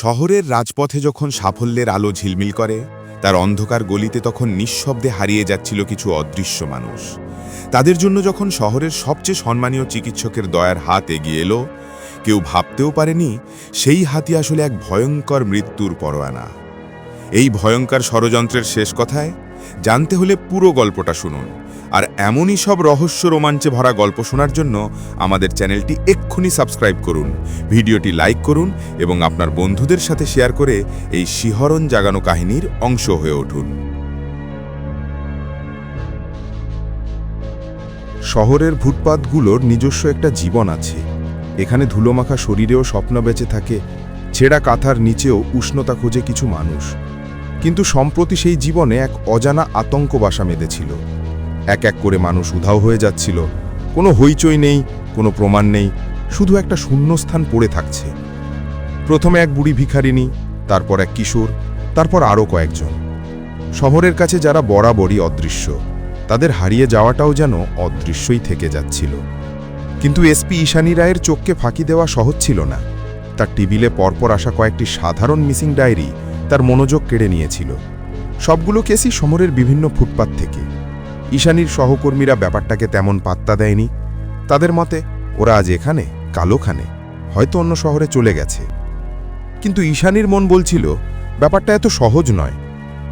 শহরের রাজপথে যখন সাফল্যের আলো ঝিলমিল করে, তার অন্ধকার গলিতে তখন নিঃশব্দে হারিয়ে যাচ্ছিল কিছু অদৃশ্য মানুষ। তাদের জন্য যখন শহরের সবচেয়ে সম্মানীয় চিকিৎসকের দয়ার হাত এগিয়ে এলো, কেউ ভাবতেও পারেনি সেই হাতি আসলে এক ভয়ঙ্কর মৃত্যুর পরোয়ানা। এই ভয়ঙ্কর ষড়যন্ত্রের শেষ কথায় জানতে হলে পুরো গল্পটা শুনুন। আর এমনই সব রহস্য রোমাঞ্চে ভরা গল্প শোনার জন্য আমাদের চ্যানেলটি এক্ষুনি সাবস্ক্রাইব করুন, ভিডিওটি লাইক করুন এবং আপনার বন্ধুদের সাথে শেয়ার করে এই শিহরণ জাগানো কাহিনীর অংশ হয়ে উঠুন। শহরের ফুটপাতগুলোর নিজস্ব একটা জীবন আছে। এখানে ধুলোমাখা শরীরেও স্বপ্ন বেঁচে থাকে, ছেঁড়া কাঁথার নিচেও উষ্ণতা খোঁজে কিছু মানুষ। কিন্তু সম্প্রতি সেই জীবনে এক অজানা আতঙ্ক বাসা বেঁধেছিল এক এক করে মানুষ উধাও হয়ে যাচ্ছিল। কোনো হইচই নেই, কোনো প্রমাণ নেই, শুধু একটা শূন্যস্থান পড়ে থাকছে। প্রথমে এক বুড়ি ভিখারিনী তারপর এক কিশোর, তারপর আরও কয়েকজন। শহরের কাছে যারা বরাবরই অদৃশ্য, তাদের হারিয়ে যাওয়াটাও যেন অদৃশ্যই থেকে যাচ্ছিল। কিন্তু এসপি ঈশানী রায়ের চোখকে ফাঁকি দেওয়া সহজ ছিল না। তার টেবিলে পরপর আসা কয়েকটি সাধারণ মিসিং ডায়েরি তার মনোযোগ কেড়ে নিয়েছিল। সবগুলো কেসই শহরের বিভিন্ন ফুটপাত থেকে। ঈশানীর সহকর্মীরা ব্যাপারটাকে তেমন পাত্তা দেয়নি। তাদের মতে, ওরা আজ এখানে কালোখানে হয়তো অন্য শহরে চলে গেছে। কিন্তু ঈশানীর মন বলছিল, ব্যাপারটা এত সহজ নয়।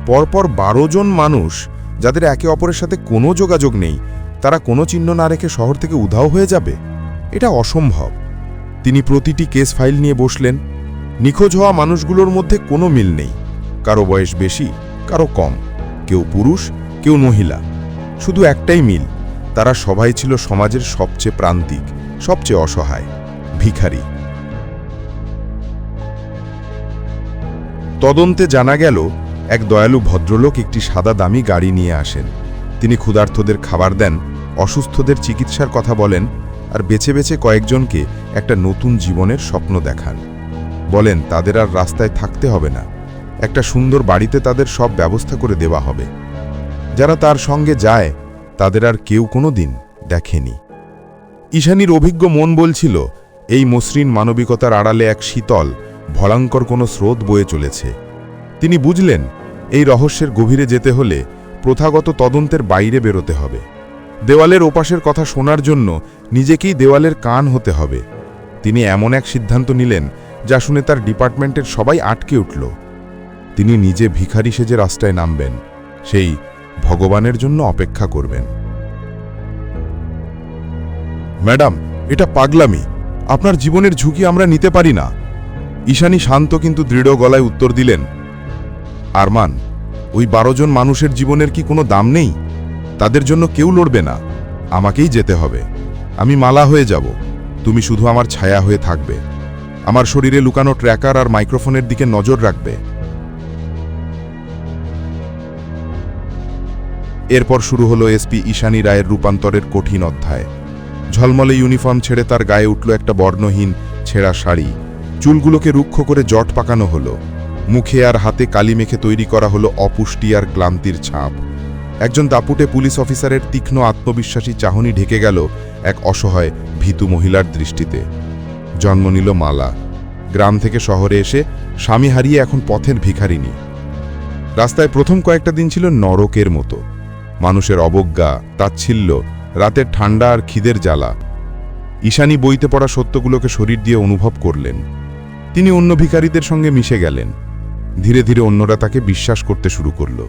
পরপর বারো জন মানুষ, যাদের একে অপরের সাথে কোনো যোগাযোগ নেই, তারা কোনো চিহ্ন না রেখে শহর থেকে উধাও হয়ে যাবে? এটা অসম্ভব। তিনি প্রতিটি কেস ফাইল নিয়ে বসলেন। নিখোঁজ হওয়া মানুষগুলোর মধ্যে কোনো মিল নেই। কারও বয়স বেশি, কারও কম। কেউ পুরুষ, কেউ মহিলা। শুধু একটাই মিল, তারা সবাই ছিল সমাজের সবচেয়ে প্রান্তিক, সবচেয়ে অসহায়, ভিখারি। তদন্তে জানা গেল, এক দয়ালু ভদ্রলোক একটি সাদা দামি গাড়ি নিয়ে আসেন। তিনি ক্ষুধার্তদের খাবার দেন, অসুস্থদের চিকিৎসার কথা বলেন আর বেছে বেছে কয়েকজনকে একটা নতুন জীবনের স্বপ্ন দেখান। বলেন, তাদের আর রাস্তায় থাকতে হবে না। একটা সুন্দর বাড়িতে তাদের সব ব্যবস্থা করে দেওয়া হবে। যারা তার সঙ্গে যায়, তাদের আর কেউ কোনো দিন দেখেনি। ঈশানীর অভিজ্ঞ মন বলছিল, এই মসৃণ মানবিকতার আড়ালে এক শীতল, ভয়ঙ্কর কোনো স্রোত বয়ে চলেছে। তিনি বুঝলেন, এই রহস্যের গভীরে যেতে হলে প্রথাগত তদন্তের বাইরে বেরোতে হবে। দেওয়ালের ওপাশের কথা শোনার জন্য নিজেকেই দেওয়ালের কান হতে হবে। তিনি এমন এক সিদ্ধান্ত নিলেন, যা শুনে তার ডিপার্টমেন্টের সবাই আটকে উঠল। তিনি নিজে ভিখারি সেজে রাস্তায় নামবেন। সেই ভগবানের জন্য অপেক্ষা করবেন। ম্যাডাম, এটা পাগলামি। আপনার জীবনের ঝুঁকি আমরা নিতে পারি না। ঈশানী শান্ত কিন্তু দৃঢ় গলায় উত্তর দিলেন, আরমান, ওই বারো জন মানুষের জীবনের কি কোনো দাম নেই? তাদের জন্য কেউ লড়বে না। আমাকেই যেতে হবে। আমি মালা হয়ে যাব। তুমি শুধু আমার ছায়া হয়ে থাকবে। আমার শরীরে লুকানো ট্র্যাকার আর মাইক্রোফোনের দিকে নজর রাখবে। এরপর শুরু হলো এসপি ঈশানী রায়ের রূপান্তরের কঠিন অধ্যায়। ঝলমলে ইউনিফর্ম ছেড়ে তার গায়ে উঠল একটা বর্ণহীন, ছেঁড়া শাড়ি। চুলগুলোকে রুক্ষ করে জট পাকানো হলো। মুখে আর হাতে কালি মেখে তৈরি করা হলো অপুষ্টি আর ক্লান্তির ছাপ। একজন দাপুটে পুলিশ অফিসারের তীক্ষ্ণ আত্মবিশ্বাসী চাহনি ঢেকে গেল এক অসহায়, ভীতু মহিলার দৃষ্টিতে। জন্ম নিল মালা। গ্রাম থেকে শহরে এসে স্বামী হারিয়ে এখন পথের ভিখারিনী রাস্তায় প্রথম কয়েকটা দিন ছিল নরকের মতো। মানুষের অবজ্ঞা, তাচ্ছিল্য, রাতের ঠান্ডা আর খিদের জ্বালা। ঈশানী বইতে পড়া সত্যগুলোকে শরীর দিয়ে অনুভব করলেন। তিনি অন্য ভিকারীদের সঙ্গে মিশে গেলেন। ধীরে ধীরে অন্যরা তাকে বিশ্বাস করতে শুরু করল।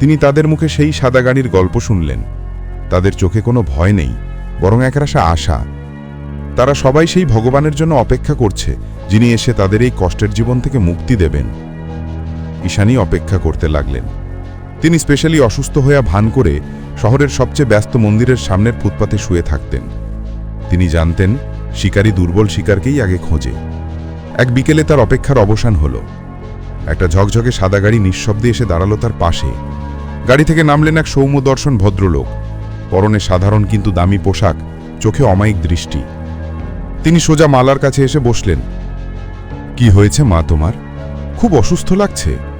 তিনি তাদের মুখে সেই সাদা গাড়ির গল্প শুনলেন। তাদের চোখে কোনো ভয় নেই, বরং একরাশা আশা। তারা সবাই সেই ভগবানের জন্য অপেক্ষা করছে, যিনি এসে তাদের এই কষ্টের জীবন থেকে মুক্তি দেবেন। ঈশানী অপেক্ষা করতে লাগলেন। তিনি স্পেশালি অসুস্থ হয়ে ভান করে শহরের সবচেয়ে ব্যস্ত মন্দিরের সামনের ফুটপাতে শুয়ে থাকতেন। তিনি জানতেন, শিকারী দুর্বল শিকারকেই আগে খোঁজে। এক বিকেলে তার অপেক্ষার অবসান হলো। একটা ঝকঝকে সাদা গাড়ি নিঃশব্দে এসে দাঁড়াল তার পাশে। গাড়ি থেকে নামলেন এক সৌম্যদর্শন ভদ্রলোক। পরনে সাধারণ কিন্তু দামি পোশাক, চোখে অমায়িক দৃষ্টি। তিনি সোজা মালার কাছে এসে বসলেন। কি হয়েছে মা তোমার? খুব অসুস্থ লাগছে?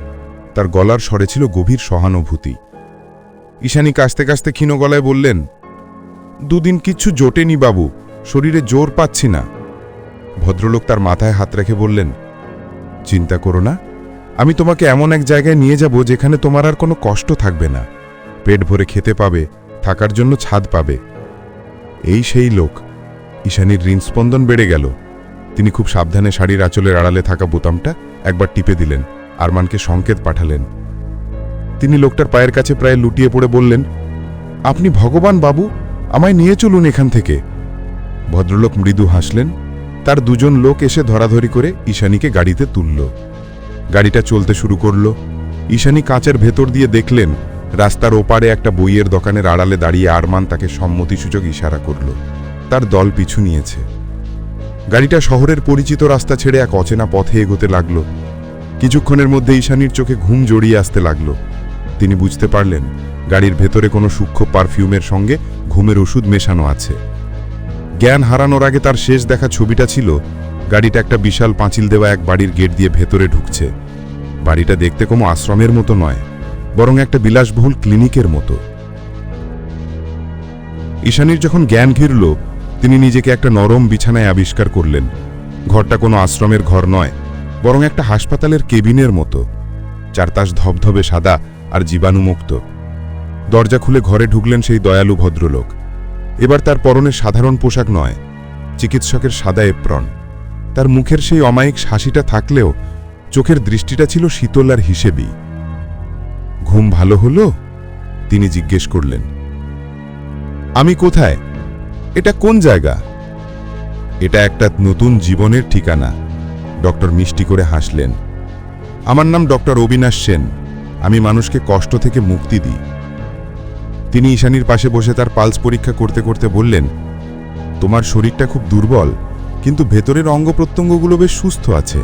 তার গলার স্বরে ছিল গভীর সহানুভূতি। ঈশানী কাশতে কাশতে ক্ষীণ গলায় বললেন, দুদিন কিচ্ছু জোটেনি বাবু, শরীরে জোর পাচ্ছি না। ভদ্রলোক তার মাথায় হাত রেখে বললেন, চিন্তা করো না, আমি তোমাকে এমন এক জায়গায় নিয়ে যাব যেখানে তোমার আর কোনো কষ্ট থাকবে না। পেট ভরে খেতে পাবে, থাকার জন্য ছাদ পাবে। এই সেই লোক, ঈশানীর হৃদস্পন্দন বেড়ে গেল। তিনি খুব সাবধানে শাড়ির আঁচলের আড়ালে থাকা বোতামটা একবার টিপে দিলেন। আরমানকে সংকেত পাঠালেন। তিনি লোকটার পায়ের কাছে প্রায় লুটিয়ে পড়ে বললেন, আপনি ভগবান বাবু, আমায় নিয়ে চলুন এখান থেকে। ভদ্রলোক মৃদু হাসলেন। তার দুজন লোক এসে ধরাধরি করে ঈশানীকে গাড়িতে তুলল। গাড়িটা চলতে শুরু করল। ঈশানী কাঁচের ভেতর দিয়ে দেখলেন, রাস্তার ওপারে একটা বইয়ের দোকানের আড়ালে দাঁড়িয়ে আরমান তাকে সম্মতিসূচক ইশারা করল। তার দল পিছু নিয়েছে। গাড়িটা শহরের পরিচিত রাস্তা ছেড়ে এক অচেনা পথে এগোতে লাগল। কিছুক্ষণের মধ্যে ঈশানীর চোখে ঘুম জড়িয়ে আসতে লাগল। তিনি বুঝতে পারলেন, গাড়ির ভেতরে কোনো সূক্ষ্ম পারফিউমের সঙ্গে ঘুমের ওষুধ মেশানো আছে। জ্ঞান হারানোর আগে তার শেষ দেখা ছবিটা ছিল, গাড়িটা একটা বিশাল পাঁচিল দেওয়া এক বাড়ির গেট দিয়ে ভেতরে ঢুকছে। বাড়িটা দেখতে কোনো আশ্রমের মতো নয়, বরং একটা বিলাসবহুল ক্লিনিকের মতো। ঈশানীর যখন জ্ঞান ঘিরল, তিনি নিজেকে একটা নরম বিছানায় আবিষ্কার করলেন। ঘরটা কোনো আশ্রমের ঘর নয় বরং একটা হাসপাতালের কেবিনের মতো চারতাস ধবধবে সাদা আর জীবাণুমুক্ত। দরজা খুলে ঘরে ঢুকলেন সেই দয়ালু ভদ্রলোক। এবার তার পরনে সাধারণ পোশাক নয়, চিকিৎসকের সাদা এপ্রন। তার মুখের সেই অমায়িক হাসিটা থাকলেও চোখের দৃষ্টিটা ছিল শীতল আর হিসেবি। ঘুম ভালো হলো? তিনি জিজ্ঞেস করলেন। আমি কোথায়? এটা কোন জায়গা? এটা একটা নতুন জীবনের ঠিকানা। ডক্টর মিষ্টি করে হাসলেন। আমার নাম ডক্টর অবিনাশ সেন। আমি মানুষকে কষ্ট থেকে মুক্তি দিই। তিনি ঈশানীর পাশে বসে তার পালস পরীক্ষা করতে করতে বললেন, তোমার শরীরটা খুব দুর্বল, কিন্তু ভেতরের অঙ্গ প্রত্যঙ্গগুলো বেশ সুস্থ আছে।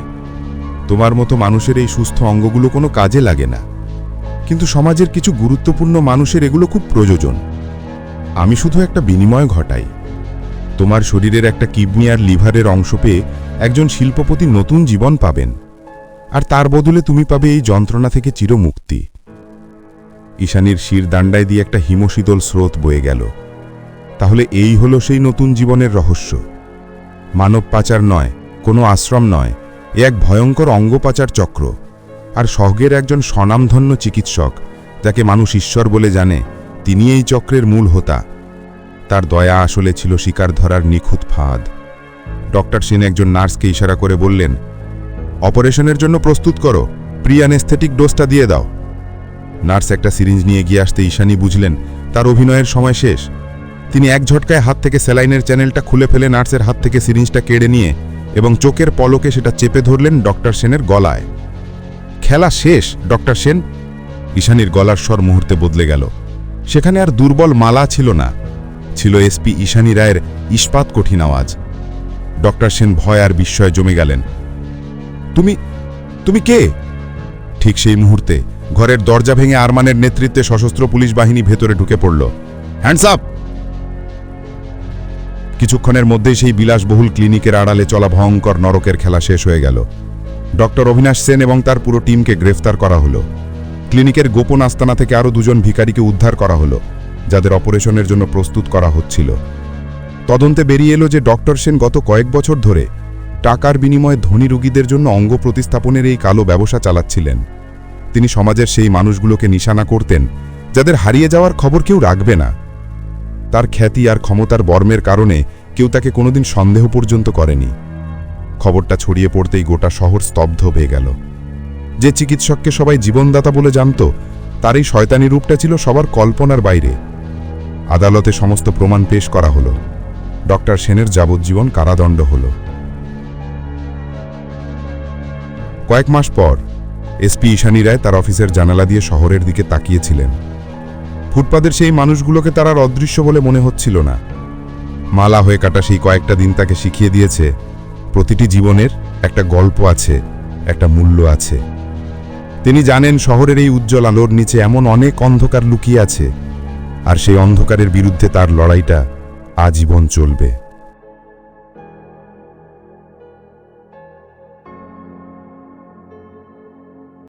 তোমার মতো মানুষের এই সুস্থ অঙ্গগুলো কোনো কাজে লাগে না। কিন্তু সমাজের কিছু গুরুত্বপূর্ণ মানুষের এগুলো খুব প্রয়োজন। আমি শুধু একটা বিনিময় ঘটাই। তোমার শরীরের একটা কিডনি আর লিভারের অংশ পেয়ে একজন শিল্পপতি নতুন জীবন পাবেন। আর তার বদলে তুমি পাবে এই যন্ত্রণা থেকে চিরমুক্তি। ঈশানীর শির দাণ্ডায় দিয়ে একটা হিমশীতল স্রোত বয়ে গেল। তাহলে এই হলো সেই নতুন জীবনের রহস্য। মানব পাচার নয়, কোনো আশ্রম নয়, এ এক ভয়ঙ্কর অঙ্গপাচার চক্র। আর স্বর্গের একজন স্বনামধন্য চিকিৎসক, যাকে মানুষ ঈশ্বর বলে জানে তিনি এই চক্রের মূল হোতা। তার দয়া আসলে ছিল শিকার ধরার নিখুঁত ফাঁদ। ডক্টর সেন একজন নার্সকে ইশারা করে বললেন, অপারেশনের জন্য প্রস্তুত করো প্রি অ্যানেস্থেটিক ডোজটা দিয়ে দাও। নার্স একটা সিরিঞ্জ নিয়ে গিয়ে আসতে ঈশানী বুঝলেন, তার অভিনয়ের সময় শেষ। তিনি এক ঝটকায় হাত থেকে স্যালাইনের চ্যানেলটা খুলে ফেলে নার্সের হাত থেকে সিরিঞ্জটা কেড়ে নিয়ে এবং চোখের পলকে সেটা চেপে ধরলেন ডক্টর সেনের গলায়। খেলা শেষ, ডক্টর সেন? ঈশানীর গলার স্বর মুহূর্তে বদলে গেল। সেখানে আর দুর্বল মালা ছিল না। ছিল এসপি ঈশানী রায়ের ইস্পাত কঠিন আওয়াজ। ডক্টর সেন ভয় আর বিস্ময়ে জমে গেলেন। তুমি তুমি কে? ঠিক সেই মুহূর্তে ঘরের দরজা ভেঙে আরমানের নেতৃত্বে সশস্ত্র পুলিশ বাহিনী ভেতরে ঢুকে পড়ল। Hands up! কিছুক্ষণের মধ্যেই সেই বিলাসবহুল ক্লিনিকের আড়ালে চলা ভয়ঙ্কর নরকের খেলা শেষ হয়ে গেল। ডক্টর অভিনাশ সেন এবং তার পুরো টিমকে গ্রেফতার করা হলো। ক্লিনিকের গোপন আস্তানা থেকে আরও দুজন ভিখারিকে উদ্ধার করা হলো। যাদের অপারেশনের জন্য প্রস্তুত করা হচ্ছিল। তদন্তে বেরিয়ে এলো যে ডক্টর সেন গত কয়েক বছর ধরে টাকার বিনিময়ে ধনী রুগীদের জন্য অঙ্গ প্রতিস্থাপনের এই কালো ব্যবসা চালাচ্ছিলেন। তিনি সমাজের সেই মানুষগুলোকে নিশানা করতেন, যাদের হারিয়ে যাওয়ার খবর কেউ রাখবে না। তার খ্যাতি আর ক্ষমতার বর্মের কারণে কেউ তাকে কোনোদিন সন্দেহ পর্যন্ত করেনি। খবরটা ছড়িয়ে পড়তেই গোটা শহর স্তব্ধ হয়ে গেল। যে চিকিৎসককে সবাই জীবনদাতা বলে জানত তার এই শয়তানি রূপটা ছিল সবার কল্পনার বাইরে। আদালতে সমস্ত প্রমাণ পেশ করা হলো। ডক্টর সেনের যাবজ্জীবন কারাদণ্ড হল। কয়েক মাস পর এসপি ঈশানী রায় তার অফিসের জানালা দিয়ে শহরের দিকে তাকিয়েছিলেন। ফুটপাদের সেই মানুষগুলোকে তার আর অদৃশ্য বলে মনে হচ্ছিল না। মালা হয়ে কাটা সেই কয়েকটা দিন তাকে শিখিয়ে দিয়েছে, প্রতিটি জীবনের একটা গল্প আছে, একটা মূল্য আছে। তিনি জানেন শহরের এই উজ্জ্বল আলোর নিচে এমন অনেক অন্ধকার লুকিয়ে আছে আর সেই অন্ধকারের বিরুদ্ধে তার লড়াইটা আজীবন চলবে।